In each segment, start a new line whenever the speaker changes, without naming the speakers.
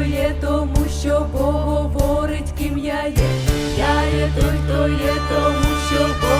хто є, тому що Бог говорить, ким я є. Я є той, хто є, тому що Бог.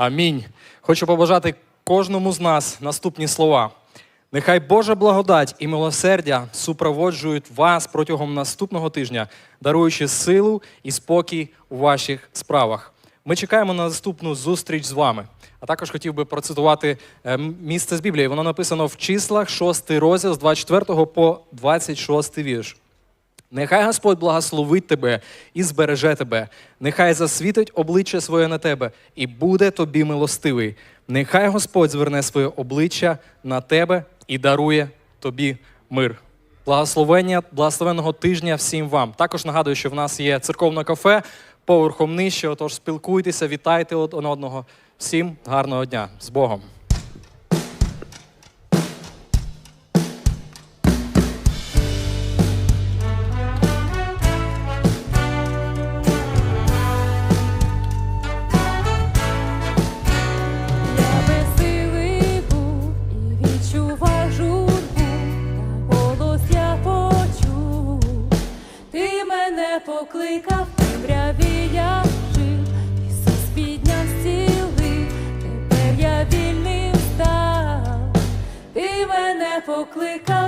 Амінь. Хочу побажати кожному з нас наступні слова. Нехай Божа благодать і милосердя супроводжують вас протягом наступного тижня, даруючи силу і спокій у ваших справах. Ми чекаємо на наступну зустріч з вами. А також хотів би процитувати е, місце з Біблії. Воно написано в числах 6 розділ з 24 по 26 вірш. Нехай Господь благословить тебе і збереже тебе, нехай засвітить обличчя своє на тебе і буде тобі милостивий. Нехай Господь зверне своє обличчя на тебе і дарує тобі мир. Благословення, благословенного тижня всім вам. Також нагадую, що в нас є церковне кафе поверхом нижче. Отож, спілкуйтеся, вітайте один одного. Всім гарного дня з Богом.
покликав.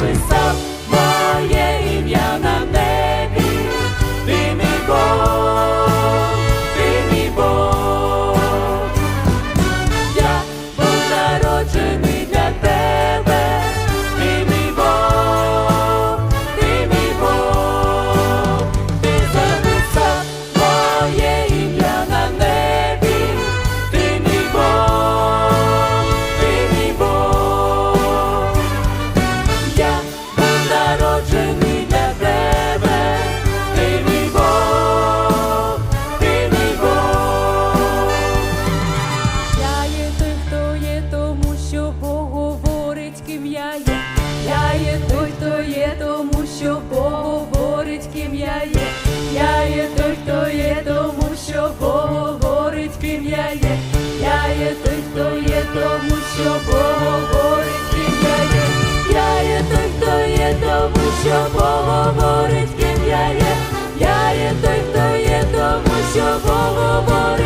записав моє. що голова.